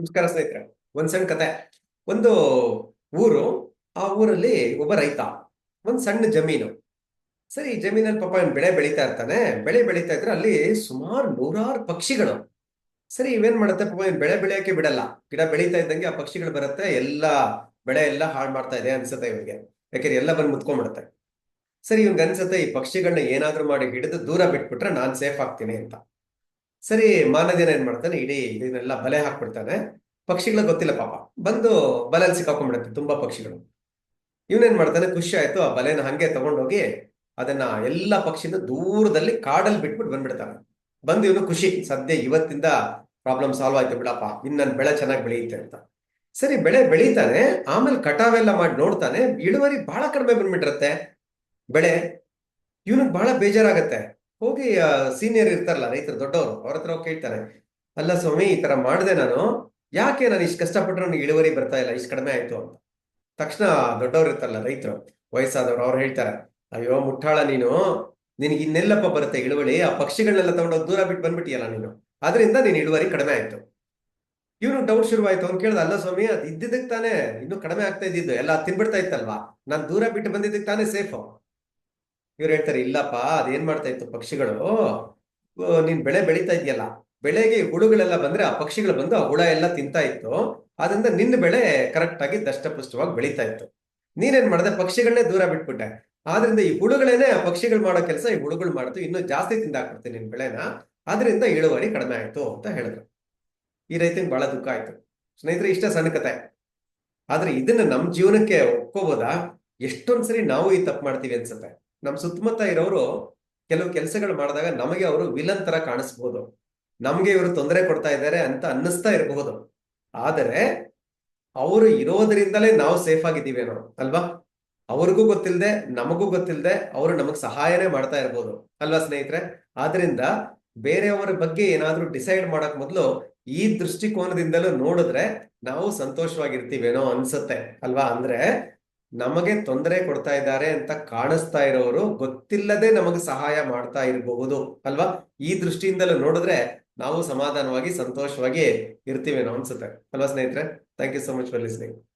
ನಮಸ್ಕಾರ ಸ್ನೇಹಿತರೆ ಒಂದ್ ಸಣ್ಣ ಕತೆ. ಒಂದು ಊರು, ಆ ಊರಲ್ಲಿ ಒಬ್ಬ ರೈತ, ಒಂದ್ ಸಣ್ಣ ಜಮೀನು. ಸರಿ ಜಮೀನಲ್ಲಿ ಪಾಪ ಬೆಳೆ ಬೆಳೀತಾ ಇರ್ತಾನೆ. ಬೆಳೆ ಬೆಳೀತಾ ಇದ್ರೆ ಅಲ್ಲಿ ಸುಮಾರು ನೂರಾರು ಪಕ್ಷಿಗಳು. ಸರಿ, ಇವೇನ್ ಮಾಡುತ್ತೆ ಪಾಪ ಇವ್ ಬೆಳೆ ಬೆಳೆಯೋಕೆ ಬಿಡಲ್ಲ. ಗಿಡ ಬೆಳೀತಾ ಇದ್ದಂಗೆ ಆ ಪಕ್ಷಿಗಳು ಬರುತ್ತೆ. ಎಲ್ಲ ಬೆಳೆ ಎಲ್ಲ ಹಾಳು ಮಾಡ್ತಾ ಇದೆ ಅನ್ಸುತ್ತೆ ಇವ್ರಿಗೆ ಯಾಕೆಂದ್ರೆ ಎಲ್ಲ ಬಂದು ಮುತ್ಕೊಂಡ್ಬಿಡುತ್ತೆ. ಸರಿ, ಇವ್ನಿಗೆ ಅನ್ಸುತ್ತೆ ಈ ಪಕ್ಷಿಗಳನ್ನ ಏನಾದ್ರೂ ಮಾಡಿ ಹಿಡಿದು ದೂರ ಬಿಟ್ಬಿಟ್ರೆ ನಾನ್ ಸೇಫ್ ಆಗ್ತೀನಿ ಅಂತ. ಸರಿ, ಮಾನದೇನ ಏನ್ ಮಾಡ್ತಾನೆ? ಇಡೀ ಇದನ್ನೆಲ್ಲ ಬಲೆ ಹಾಕ್ಬಿಡ್ತಾನೆ. ಪಕ್ಷಿಗಳ ಗೊತ್ತಿಲ್ಲ ಪಾಪ. ಬಂದು ಬಲೆಯಲ್ಲಿ ಸಿಕ್ಕಾಕೊಂಡ್ಬಿಡುತ್ತೆ ತುಂಬಾ ಪಕ್ಷಿಗಳು. ಇವನೇನ್ ಮಾಡ್ತಾನೆ? ಖುಷಿ ಆಯ್ತು, ಆ ಬಲೆನ ಹಂಗೆ ತಗೊಂಡೋಗಿ ಅದನ್ನ ಎಲ್ಲಾ ಪಕ್ಷಿನ ದೂರದಲ್ಲಿ ಕಾಡಲ್ಲಿ ಬಿಟ್ಬಿಟ್ಟು ಬಂದ್ಬಿಡ್ತಾನೆ. ಬಂದು ಇವನು ಖುಷಿ. ಸದ್ಯ ಇವತ್ತಿಂದ ಪ್ರಾಬ್ಲಮ್ ಸಾಲ್ವ್ ಆಯ್ತು ಬಿಡಪ್ಪ. ಇನ್ ನನ್ ಬೆಳೆ ಚೆನ್ನಾಗಿ ಬೆಳೆಯುತ್ತೆ ಅಂತ. ಸರಿ, ಬೆಳೆ ಬೆಳೀತಾನೆ. ಆಮೇಲೆ ಕಟಾವೆಲ್ಲ ಮಾಡಿ ನೋಡ್ತಾನೆ. ಇಳುವರಿ ಬಹಳ ಕಡಿಮೆ ಬಂದ್ಬಿಟ್ಟಿರತ್ತೆ. ಬೆಳೆ ಇವನಿಗೆ ಬಹಳ ಬೇಜಾರಾಗತ್ತೆ. ಹೋಗಿ ಸೀನಿಯರ್ ಇರ್ತಾರಲ್ಲ ರೈತರು, ದೊಡ್ಡವರು, ಅವ್ರ ಹತ್ರ ಕೇಳ್ತಾರೆ, ಅಲ್ಲ ಸ್ವಾಮಿ, ಈ ತರ ಮಾಡಿದೆ ನಾನು, ಯಾಕೆ ನಾನು ಇಷ್ಟು ಕಷ್ಟಪಟ್ಟರು ನನಗೆ ಇಳುವರಿ ಬರ್ತಾ ಇಲ್ಲ, ಇಷ್ಟು ಕಡಿಮೆ ಆಯ್ತು ಅಂತ. ತಕ್ಷಣ ದೊಡ್ಡವ್ರು ಇರ್ತಾರಲ್ಲ ರೈತರು, ವಯಸ್ಸಾದವ್ರು, ಅವ್ರು ಹೇಳ್ತಾರೆ, ಅಯ್ಯೋ ಮುಟ್ಟಾಳ ನೀನು, ನಿನಗೆ ಇನ್ನೆಲ್ಲಪ್ಪ ಬರುತ್ತೆ ಇಳುವಳಿ, ಆ ಪಕ್ಷಿಗಳನ್ನೆಲ್ಲ ತಗೊಂಡೋಗಿ ದೂರ ಬಿಟ್ಟು ಬಂದ್ಬಿಟ್ಟಿಯಲ್ಲ ನೀನು ಅದರಿಂದ ನೀನು ಇಳುವರಿ ಕಡಿಮೆ ಆಯ್ತು. ಇವನು ಡೌಟ್ ಶುರುವಾಯ್ತು, ಅವ್ನು ಕೇಳ್ದ, ಅಲ್ಲ ಸ್ವಾಮಿ, ಅದು ಇದ್ದಿದ್ದಕ್ಕೆ ತಾನೇ, ಇನ್ನೂ ಕಡಿಮೆ ಆಗ್ತಾ ಇದ್ದಿದ್ದು, ಎಲ್ಲ ತಿನ್ಬಿಡ್ತಾ ಇತ್ತಲ್ವಾ, ನಾನು ದೂರ ಬಿಟ್ಟು ಬಂದಿದ್ದಕ್ಕೆ ತಾನೇ ಸೇಫು ಇವ್ರು ಹೇಳ್ತಾರೆ, ಇಲ್ಲಪ್ಪ, ಅದೇನ್ ಮಾಡ್ತಾ ಇತ್ತು ಪಕ್ಷಿಗಳು? ನೀನ್ ಬೆಳೆ ಬೆಳೀತಾ ಇದೆಯಲ್ಲ. ಬೆಳೆಗೆ ಹುಳುಗಳೆಲ್ಲ ಬಂದ್ರೆ ಆ ಪಕ್ಷಿಗಳು ಬಂದು ಆ ಹುಳ ಎಲ್ಲ ತಿಂತಾ ಇತ್ತು. ಅದರಿಂದ ನಿನ್ನ ಬೆಳೆ ಕರೆಕ್ಟ್ ಆಗಿ ದಷ್ಟಪುಷ್ಟವಾಗಿ ಬೆಳೀತಾ ಇತ್ತು. ನೀನೇನ್ ಮಾಡಿದೆ? ಪಕ್ಷಿಗಳನ್ನೇ ದೂರ ಬಿಟ್ಬಿಟ್ಟೆ. ಆದ್ರಿಂದ ಈ ಹುಳುಗಳೇನೆ ಆ ಪಕ್ಷಿಗಳು ಮಾಡೋ ಕೆಲಸ ಈ ಹುಳುಗಳು ಮಾಡ್ತು ಇನ್ನೂ ಜಾಸ್ತಿ ತಿಂದಾಕ್ಬಿಡ್ತೀನಿ ನಿನ್ ಬೆಳೆನ. ಆದ್ರಿಂದ ಇಳುವರಿ ಕಡಿಮೆ ಆಯ್ತು ಅಂತ ಹೇಳಿದ್ರು. ಈ ರೈತನಿಗೆ ಬಹಳ ದುಃಖ ಆಯ್ತು. ಸ್ನೇಹಿತರೆ, ಇಷ್ಟ ಸಣ್ಣ ಕತೆ. ಆದ್ರೆ ಇದನ್ನ ನಮ್ ಜೀವನಕ್ಕೆ ಒಪ್ಕೋಬೋದಾ? ಎಷ್ಟೊಂದ್ಸರಿ ನಾವು ಈ ತಪ್ಪು ಮಾಡ್ತೀವಿ ಅನ್ಸುತ್ತೆ. ನಮ್ ಸುತ್ತಮುತ್ತ ಇರೋರು ಕೆಲವು ಕೆಲಸಗಳು ಮಾಡಿದಾಗ ನಮಗೆ ಅವರು ವಿಲನ್ ತರ ಕಾಣಿಸ್ಬೋದು ನಮ್ಗೆ ಇವರು ತೊಂದರೆ ಕೊಡ್ತಾ ಇದ್ದಾರೆ ಅಂತ ಅನ್ನಿಸ್ತಾ ಇರಬಹುದು. ಆದರೆ ಅವರು ಇರೋದ್ರಿಂದಲೇ ನಾವು ಸೇಫ್ ಆಗಿದ್ದೀವೇನೋ ಅಲ್ವಾ? ಅವ್ರಿಗೂ ಗೊತ್ತಿಲ್ಲದೆ ನಮಗೂ ಗೊತ್ತಿಲ್ಲದೆ ಅವರು ನಮಗ್ ಸಹಾಯನೇ ಮಾಡ್ತಾ ಇರ್ಬೋದು, ಅಲ್ವಾ ಸ್ನೇಹಿತರೆ? ಆದ್ರಿಂದ ಬೇರೆಯವರ ಬಗ್ಗೆ ಏನಾದ್ರೂ ಡಿಸೈಡ್ ಮಾಡಕ್ ಮೊದಲು ಈ ದೃಷ್ಟಿಕೋನದಿಂದಲೂ ನೋಡಿದ್ರೆ ನಾವು ಸಂತೋಷವಾಗಿರ್ತೀವೇನೋ ಅನ್ಸುತ್ತೆ, ಅಲ್ವಾ? ಅಂದ್ರೆ ನಮಗೆ ತೊಂದರೆ ಕೊಡ್ತಾ ಇದ್ದಾರೆ ಅಂತ ಕಾಣಿಸ್ತಾ ಇರೋರು ಗೊತ್ತಿಲ್ಲದೆ ನಮಗೆ ಸಹಾಯ ಮಾಡ್ತಾ ಇರಬಹುದು ಅಲ್ವಾ? ಈ ದೃಷ್ಟಿಯಿಂದಲೂ ನೋಡಿದ್ರೆ ನಾವು ಸಮಾಧಾನವಾಗಿ, ಸಂತೋಷವಾಗಿ ಇರ್ತೀವೇನೋ ಅನ್ಸುತ್ತೆ. ಅಲ್ವಾ ಸ್ನೇಹಿತರೆ? Thank you so much for listening